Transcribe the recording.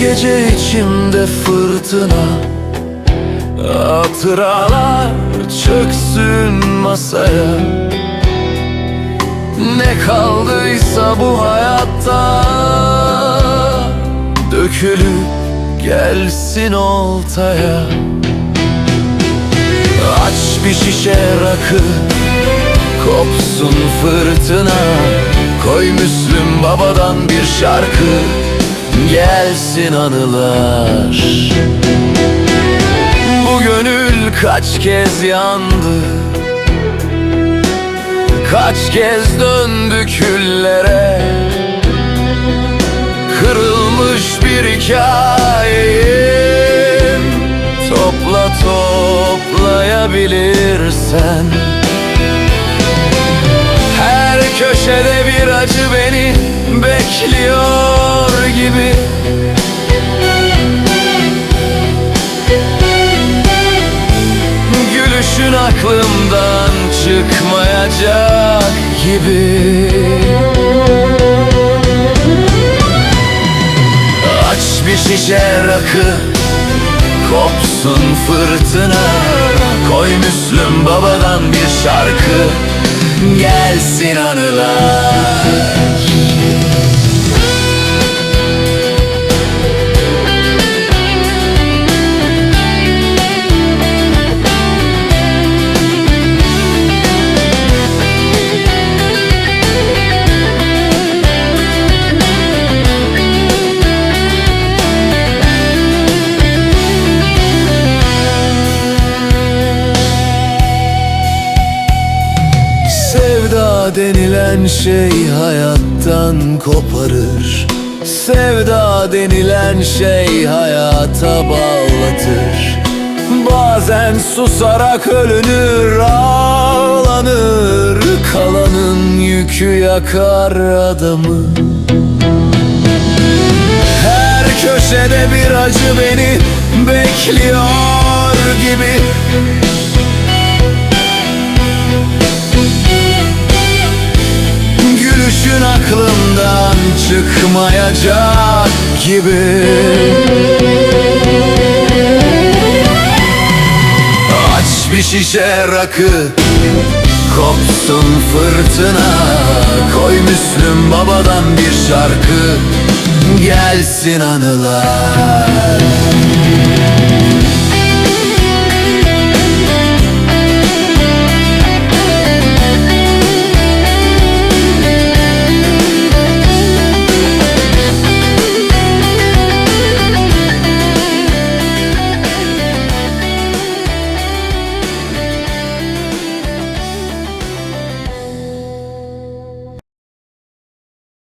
gece içimde fırtına. Hatıralar çöksün masaya. Ne kaldıysa bu hayatta Dökülüp gelsin oltaya. Aç bir şişe rakı Kopsun fırtına. Koy Müslüm babadan bir şarkı Gelsin anılar. Bu gönül kaç kez yandı? Kaç kez döndü küllere? Kırılmış bir hikayeyim. Topla toplayabilirsen. Her köşede bir acı beni bekliyor gibi. Gülüşün aklımdan çıkmayacak gibi. Aç bir şişe rakı Kopsun fırtına. Koy Müslüm babadan bir şarkı Gelsin anılar Sevda denilen şey hayattan koparır. Sevda denilen şey hayata bağlatır. Bazen susarak ölünür ağlanır. Kalanın yükü yakar adamı. Her köşede bir acı beni bekliyor gibi çıkmayacak gibi. Aç bir şişe rakı Kopsun fırtına. Koy Müslüm babadan bir şarkı Gelsin anılar